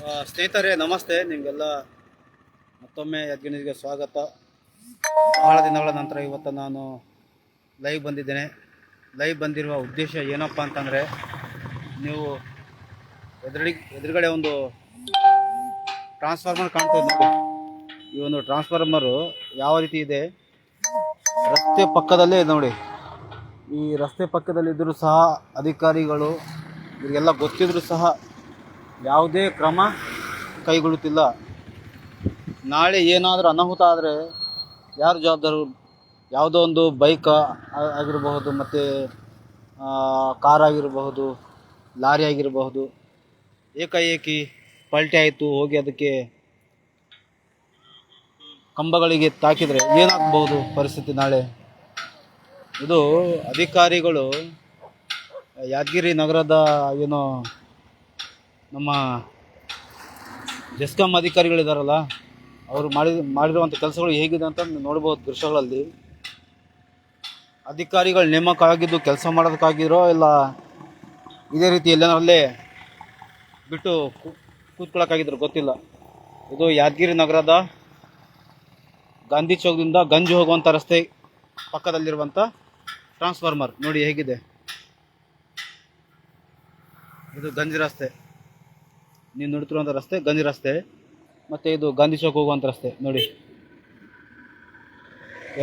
ಸ್ನೇಹಿತರೆ, ನಮಸ್ತೆ. ನಿಮಗೆಲ್ಲ ಮತ್ತೊಮ್ಮೆ ಯಜ್ಞನಿಗೆ ಸ್ವಾಗತ. ಭಾಳ ದಿನಗಳ ನಂತರ ಇವತ್ತು ನಾನು ಲೈವ್ ಬಂದಿದ್ದೇನೆ. ಲೈವ್ ಬಂದಿರುವ ಉದ್ದೇಶ ಏನಪ್ಪ ಅಂತಂದರೆ, ನೀವು ಎದುರುಡಿ, ಎದುರುಗಡೆ ಒಂದು ಟ್ರಾನ್ಸ್ಫಾರ್ಮರ್ ಕಾಣ್ತದೆ ನೋಡಿ. ಈ ಒಂದು ಟ್ರಾನ್ಸ್ಫಾರ್ಮರು ಯಾವ ರೀತಿ ಇದೆ? ರಸ್ತೆ ಪಕ್ಕದಲ್ಲೇ ನೋಡಿ. ಈ ರಸ್ತೆ ಪಕ್ಕದಲ್ಲಿದ್ದರೂ ಸಹ ಅಧಿಕಾರಿಗಳು, ಇವರಿಗೆಲ್ಲ ಗೊತ್ತಿದ್ದರೂ ಸಹ ಯಾವುದೇ ಕ್ರಮ ಕೈಗೊಳ್ಳುತ್ತಿಲ್ಲ. ನಾಳೆ ಏನಾದರೂ ಅನಾಹುತ ಆದರೆ ಯಾರು ಜವಾಬ್ದಾರರು ಯಾವುದೋ ಒಂದು ಬೈಕ್ ಆಗಿರಬಹುದು, ಮತ್ತು ಕಾರ್ ಆಗಿರಬಹುದು, ಲಾರಿ ಆಗಿರಬಹುದು. ಏಕಾಏಕಿ ಪಲ್ಟಿ ಆಯಿತು, ಹೋಗಿ ಅದಕ್ಕೆ ಕಂಬಗಳಿಗೆ ತಾಕಿದರೆ ಏನಾಗಬಹುದು ಪರಿಸ್ಥಿತಿ ನಾಳೆ? ಇದು ಅಧಿಕಾರಿಗಳು ಯಾದಗಿರಿ ನಗರದ ಏನು ನಮ್ಮ ಡೆಸ್ಕಾಮ್ ಅಧಿಕಾರಿಗಳಿದಾರಲ್ಲ, ಅವರು ಮಾಡಿ ಮಾಡಿರುವಂಥ ಕೆಲಸಗಳು ಹೇಗಿದೆ ಅಂತ ನೋಡ್ಬೋದು ದೃಶ್ಯಗಳಲ್ಲಿ. ಅಧಿಕಾರಿಗಳು ನೇಮಕ ಆಗಿದ್ದು ಕೆಲಸ ಮಾಡೋದಕ್ಕಾಗಿರೋ ಇಲ್ಲ ಇದೇ ರೀತಿ ಎಲ್ಲೇನರಲ್ಲೇ ಬಿಟ್ಟು ಕೂತ್ಕೊಳ್ಳೋಕ್ಕಾಗಿದ್ರು ಗೊತ್ತಿಲ್ಲ. ಇದು ಯಾದಗಿರಿ ನಗರದ ಗಾಂಧಿ ಚೌಕದಿಂದ ಗಂಜಿ ಹೋಗುವಂಥ ರಸ್ತೆ ಪಕ್ಕದಲ್ಲಿರುವಂಥ ಟ್ರಾನ್ಸ್ಫಾರ್ಮರ್ ನೋಡಿ ಹೇಗಿದೆ. ಇದು ಗಂಜಿ ರಸ್ತೆ. ನೀವು ನೋಡ್ತಿರುವಂಥ ರಸ್ತೆ ಗಂಜಿ ರಸ್ತೆ. ಮತ್ತು ಇದು ಗಾಂಧಿ ಚೌಕ್ ಹೋಗುವಂಥ ರಸ್ತೆ, ನೋಡಿ.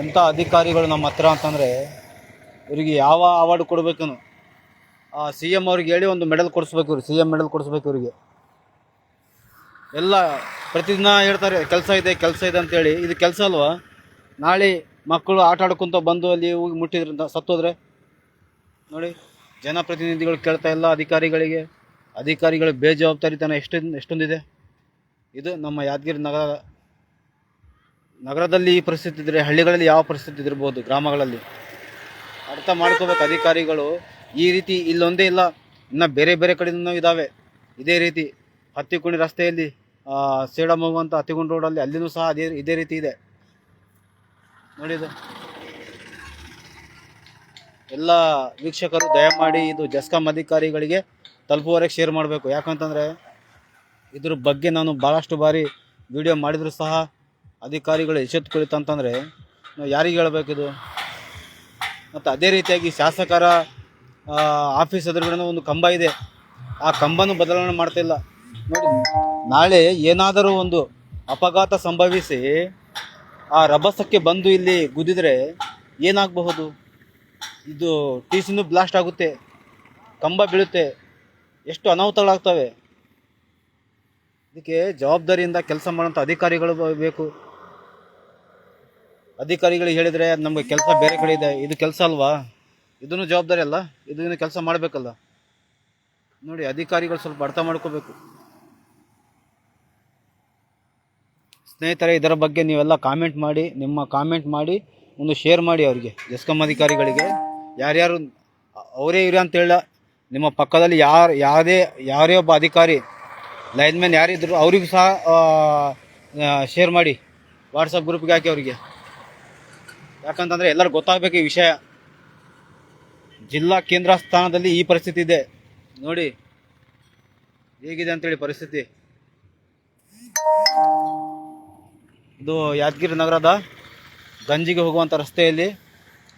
ಎಂಥ ಅಧಿಕಾರಿಗಳು ನಮ್ಮ ಹತ್ರ ಅಂತಂದರೆ, ಇವರಿಗೆ ಯಾವ ಅವಾರ್ಡ್ ಕೊಡಬೇಕನು? ಆ ಸಿ ಎಂ ಅವ್ರಿಗೆ ಹೇಳಿ ಒಂದು ಮೆಡಲ್ ಕೊಡಿಸ್ಬೇಕು ಇವ್ರಿಗೆ ಸಿ ಎಂ ಮೆಡಲ್ ಕೊಡಿಸ್ಬೇಕು ಇವರಿಗೆ. ಎಲ್ಲ ಪ್ರತಿದಿನ ಹೇಳ್ತಾರೆ, ಕೆಲಸ ಇದೆ ಕೆಲಸ ಇದೆ ಅಂತೇಳಿ ಇದು ಕೆಲಸ ಅಲ್ವಾ? ನಾಳೆ ಮಕ್ಕಳು ಆಟ ಆಡ್ಕೊಂತ ಬಂದು ಅಲ್ಲಿ ಹೋಗಿ ಮುಟ್ಟಿದ್ರಿಂದ ಸತ್ತೋದ್ರೆ? ನೋಡಿ, ಜನಪ್ರತಿನಿಧಿಗಳು ಕೇಳ್ತಾ ಇಲ್ಲ ಅಧಿಕಾರಿಗಳಿಗೆ. ಅಧಿಕಾರಿಗಳ ಬೇಜವಾಬ್ದಾರಿತನ ಎಷ್ಟು ಎಷ್ಟೊಂದಿದೆ? ಇದು ನಮ್ಮ ಯಾದಗಿರಿ ನಗರ ನಗರದಲ್ಲಿ ಈ ಪರಿಸ್ಥಿತಿ ಇದ್ದರೆ ಹಳ್ಳಿಗಳಲ್ಲಿ ಯಾವ ಪರಿಸ್ಥಿತಿ ಇದಿರ್ಬೋದು ಗ್ರಾಮಗಳಲ್ಲಿ? ಅರ್ಥ ಮಾಡ್ಕೋಬೇಕು ಅಧಿಕಾರಿಗಳು. ಈ ರೀತಿ ಇಲ್ಲೊಂದೇ ಇಲ್ಲ. ಇನ್ನು ಬೇರೆ ಬೇರೆ ಕಡೆಯಿಂದ ಇದ್ದಾವೆ ಇದೇ ರೀತಿ ಹತ್ತಿಕುಣಿ ರಸ್ತೆಯಲ್ಲಿ ಸೇಡಮ್ ಸೇಡಂ ಹೋಗುವಂಥ ಹತ್ತಿಗುಂಡ್ ರೋಡಲ್ಲಿ, ಅಲ್ಲಿನೂ ಸಹ ಅದೇ ಇದೇ ರೀತಿ ಇದೆ. ನೋಡಿದು ಎಲ್ಲ ವೀಕ್ಷಕರು ದಯಮಾಡಿ ಇದು ಜಸ್ಕಾಂ ಅಧಿಕಾರಿಗಳಿಗೆ ತಲುಪುವವರೆಗೆ ಶೇರ್ ಮಾಡಬೇಕು. ಯಾಕಂತಂದರೆ ಇದ್ರ ಬಗ್ಗೆ ನಾನು ಭಾಳಷ್ಟು ಬಾರಿ ವಿಡಿಯೋ ಮಾಡಿದರೂ ಸಹ ಅಧಿಕಾರಿಗಳು ಎಚ್ಚೆತ್ತುಕೊಳಿತಂತಂದರೆ ನಾವು ಯಾರಿಗೆ ಹೇಳಬೇಕಿದು? ಮತ್ತು ಅದೇ ರೀತಿಯಾಗಿ ಶಾಸಕರ ಆಫೀಸ್ ಎದುರುಗಡೆ ಒಂದು ಕಂಬ ಇದೆ. ಆ ಕಂಬನೂ ಬದಲಾವಣೆ ಮಾಡ್ತಿಲ್ಲ ನೋಡಿ, ನಾಳೆ ಏನಾದರೂ ಒಂದು ಅಪಘಾತ ಸಂಭವಿಸಿ ಆ ರಭಸಕ್ಕೆ ಬಂದು ಇಲ್ಲಿ ಗುದ್ದಿದ್ರೆ ಏನಾಗಬಹುದು? ಇದು ಟಿ ಸಿನೂ ಬ್ಲಾಸ್ಟ್ ಆಗುತ್ತೆ. ಕಂಬ ಬೀಳುತ್ತೆ. ಎಷ್ಟು ಅನಾಹುತಗಳಾಗ್ತವೆ. ಇದಕ್ಕೆ ಜವಾಬ್ದಾರಿಯಿಂದ ಕೆಲಸ ಮಾಡೋಂಥ ಅಧಿಕಾರಿಗಳು ಬೇಕು. ಅಧಿಕಾರಿಗಳಿಗೆ ಹೇಳಿದರೆ ನಮಗೆ ಕೆಲಸ ಬೇರೆ ಕಡೆ ಇದೆ. ಇದು ಕೆಲಸ ಅಲ್ವಾ? ಇದನ್ನು ಜವಾಬ್ದಾರಿ ಅಲ್ಲ. ಇದನ್ನು ಕೆಲಸ ಮಾಡಬೇಕಲ್ಲ. ನೋಡಿ, ಅಧಿಕಾರಿಗಳು ಸ್ವಲ್ಪ ಅರ್ಥ ಮಾಡ್ಕೋಬೇಕು. ಸ್ನೇಹಿತರೆ, ಇದರ ಬಗ್ಗೆ ನೀವೆಲ್ಲ ಕಾಮೆಂಟ್ ಮಾಡಿ, ನಿಮ್ಮ ಕಾಮೆಂಟ್ ಮಾಡಿ, ಒಂದು ಶೇರ್ ಮಾಡಿ ಅವರಿಗೆ, ಎಸ್ಕಮ್ ಅಧಿಕಾರಿಗಳಿಗೆ. ಯಾರ್ಯಾರು ಅವರೇ ಇವ್ರಿ ಅಂತ ಹೇಳ, ನಿಮ್ಮ ಪಕ್ಕದಲ್ಲಿ ಯಾರು ಯಾವುದೇ ಯಾರೇ ಒಬ್ಬ ಅಧಿಕಾರಿ ಲೈನ್ಮನ್ ಯಾರಿದ್ರು ಅವ್ರಿಗೂ ಸಹ ಶೇರ್ ಮಾಡಿ ವಾಟ್ಸಪ್ ಗ್ರೂಪ್ಗೆ ಹಾಕಿ ಅವರಿಗೆ. ಯಾಕಂತಂದರೆ ಎಲ್ಲರಿಗೂ ಗೊತ್ತಾಗಬೇಕು ಈ ವಿಷಯ. ಜಿಲ್ಲಾ ಕೇಂದ್ರ ಸ್ಥಾನದಲ್ಲಿ ಈ ಪರಿಸ್ಥಿತಿ ಇದೆ. ನೋಡಿ, ಹೇಗಿದೆ ಅಂತೇಳಿ ಪರಿಸ್ಥಿತಿ. ಇದು ಯಾದಗಿರಿ ನಗರದ ಗಂಜಿಗೆ ಹೋಗುವಂಥ ರಸ್ತೆಯಲ್ಲಿ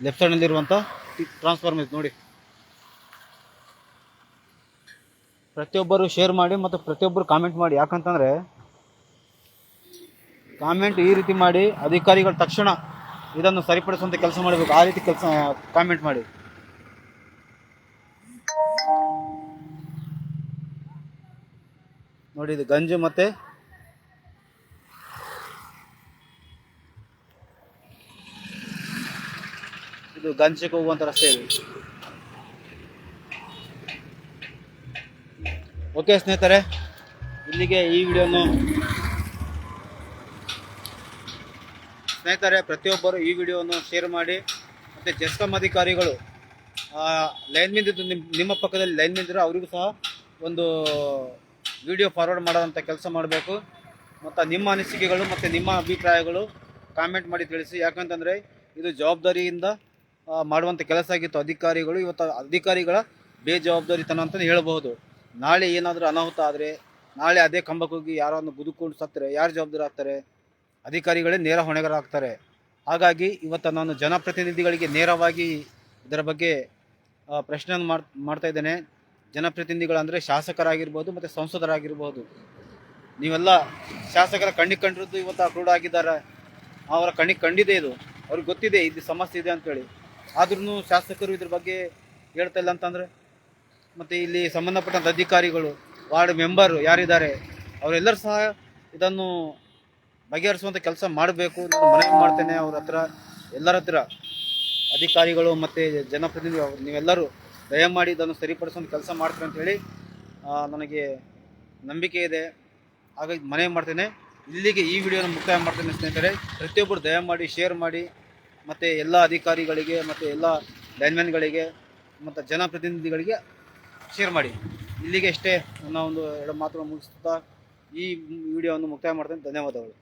ಲೆಫ್ಟ್ ಸೈಡ್ನಲ್ಲಿರುವಂಥ ಟ್ರಾನ್ಸ್ಫಾರ್ಮರ್ ಇದೆ ನೋಡಿ. ಪ್ರತಿಯೊಬ್ಬರು ಶೇರ್ ಮಾಡಿ ಮತ್ತು ಪ್ರತಿಯೊಬ್ಬರು ಕಾಮೆಂಟ್ ಮಾಡಿ. ಯಾಕಂತಂದರೆ ಕಾಮೆಂಟ್ ಈ ರೀತಿ ಮಾಡಿ ಅಧಿಕಾರಿಗಳು ತಕ್ಷಣ ಇದನ್ನು ಸರಿಪಡಿಸುವಂಥ ಕೆಲಸ ಮಾಡಬೇಕು. ಆ ರೀತಿ ಕೆಲಸ ಕಾಮೆಂಟ್ ಮಾಡಿ. ನೋಡಿ ಇದು ಗಂಜು ಮತ್ತೆ ಇದು ಗಂಜಕ್ಕೆ ಹೋಗುವಂಥ ರಸ್ತೆ ಇದೆ. ಓಕೆ ಸ್ನೇಹಿತರೆ, ಇಲ್ಲಿಗೆ ಈ ವಿಡಿಯೋನು ಸ್ನೇಹಿತರೆ, ಪ್ರತಿಯೊಬ್ಬರು ಈ ವಿಡಿಯೋವನ್ನು ಶೇರ್ ಮಾಡಿ, ಮತ್ತು ಜೆಸ್ಕಾಂ ಅಧಿಕಾರಿಗಳು ಲೈನ್ ಮಿಂದಿದ್ದು ನಿಮ್ಮ ನಿಮ್ಮ ಪಕ್ಕದಲ್ಲಿ ಲೈನ್ ಮಿಂದಿರೋ ಅವರಿಗೂ ಸಹ ಒಂದು ವಿಡಿಯೋ ಫಾರ್ವರ್ಡ್ ಮಾಡೋದಂಥ ಕೆಲಸ ಮಾಡಬೇಕು. ಮತ್ತು ನಿಮ್ಮ ಅನಿಸಿಕೆಗಳು ಮತ್ತು ನಿಮ್ಮ ಅಭಿಪ್ರಾಯಗಳು ಕಾಮೆಂಟ್ ಮಾಡಿ ತಿಳಿಸಿ. ಯಾಕಂತಂದರೆ ಇದು ಜವಾಬ್ದಾರಿಯಿಂದ ಮಾಡುವಂಥ ಕೆಲಸ ಆಗಿತ್ತು. ಅಧಿಕಾರಿಗಳು ಇವತ್ತು ಅಧಿಕಾರಿಗಳ ಬೇಜವಾಬ್ದಾರಿತನ ಅಂತಲೇ ಹೇಳಬಹುದು. ನಾಳೆ ಏನಾದರೂ ಅನಾಹುತ ಆದರೆ, ನಾಳೆ ಅದೇ ಕಂಬಕ್ಕೆ ಹೋಗಿ ಯಾರನ್ನು ಗುದುಕೊಂಡು ಸತ್ತರೆ, ಯಾರು ಜವಾಬ್ದಾರಿ ಆಗ್ತಾರೆ? ಅಧಿಕಾರಿಗಳೇ ನೇರ ಹೊಣೆಗಾರಾಗ್ತಾರೆ ಹಾಗಾಗಿ ಇವತ್ತು ನಾನು ಜನಪ್ರತಿನಿಧಿಗಳಿಗೆ ನೇರವಾಗಿ ಇದರ ಬಗ್ಗೆ ಪ್ರಶ್ನೆಯನ್ನು ಮಾಡ್, ಮಾಡ್ತಾ ಇದ್ದೇನೆ. ಜನಪ್ರತಿನಿಧಿಗಳಂದರೆ ಶಾಸಕರಾಗಿರ್ಬೋದು ಮತ್ತು ಸಂಸದರಾಗಿರ್ಬೋದು. ನೀವೆಲ್ಲ ಶಾಸಕರ ಕಣ್ಣಿಗೆ ಕಂಡಿರೋದು ಇವತ್ತು ಅಪ್ರೂವ್ಡ್ ಆಗಿದ್ದಾರೆ. ಅವರ ಕಣ್ಣಿಗೆ ಕಂಡಿದೆ ಇದು. ಅವ್ರಿಗೆ ಗೊತ್ತಿದೆ, ಇದು ಸಮಸ್ಯೆ ಇದೆ ಅಂತೇಳಿ. ಆದ್ರೂ ಶಾಸಕರು ಇದ್ರ ಬಗ್ಗೆ ಹೇಳ್ತಾ ಇಲ್ಲ ಅಂತಂದರೆ, ಮತ್ತು ಇಲ್ಲಿ ಸಂಬಂಧಪಟ್ಟಂಥ ಅಧಿಕಾರಿಗಳು, ವಾರ್ಡ್ ಮೆಂಬರ್ ಯಾರಿದ್ದಾರೆ, ಅವರೆಲ್ಲರೂ ಸಹ ಇದನ್ನು ಬಗೆಹರಿಸುವಂಥ ಕೆಲಸ ಮಾಡಬೇಕು. ನಾನು ಮನವಿ ಮಾಡ್ತೇನೆ. ಅವ್ರ ಹತ್ರ, ಎಲ್ಲರ ಹತ್ರ ಅಧಿಕಾರಿಗಳು ಮತ್ತು ಜನಪ್ರತಿನಿಧಿ ನೀವೆಲ್ಲರೂ ದಯಮಾಡಿ ಇದನ್ನು ಸರಿಪಡಿಸುವಂಥ ಕೆಲಸ ಮಾಡ್ತಾರೆ ಅಂತೇಳಿ ಹೇಳಿ ನನಗೆ ನಂಬಿಕೆ ಇದೆ. ಹಾಗಾಗಿ ಮನವಿ ಮಾಡ್ತೇನೆ. ಇಲ್ಲಿಗೆ ಈ ವಿಡಿಯೋನ ಮುಕ್ತಾಯ ಮಾಡ್ತೇನೆ ಸ್ನೇಹಿತರೆ. ಪ್ರತಿಯೊಬ್ಬರು ದಯಮಾಡಿ, ಶೇರ್ ಮಾಡಿ. ಮತ್ತು ಎಲ್ಲ ಅಧಿಕಾರಿಗಳಿಗೆ ಮತ್ತು ಎಲ್ಲ ಲೈನ್ಮನ್ಗಳಿಗೆ ಮತ್ತು ಜನಪ್ರತಿನಿಧಿಗಳಿಗೆ ಶೇರ್ ಮಾಡಿ. ಇಲ್ಲಿಗೆ ಅಷ್ಟೇ ನನ್ನ ಒಂದು ಎರಡು ಮಾತುಗಳನ್ನು ಮುಗಿಸ್ತಾ ಈ ವಿಡಿಯೋವನ್ನು ಮುಕ್ತಾಯ ಮಾಡ್ತೇನೆ. ಧನ್ಯವಾದಗಳು.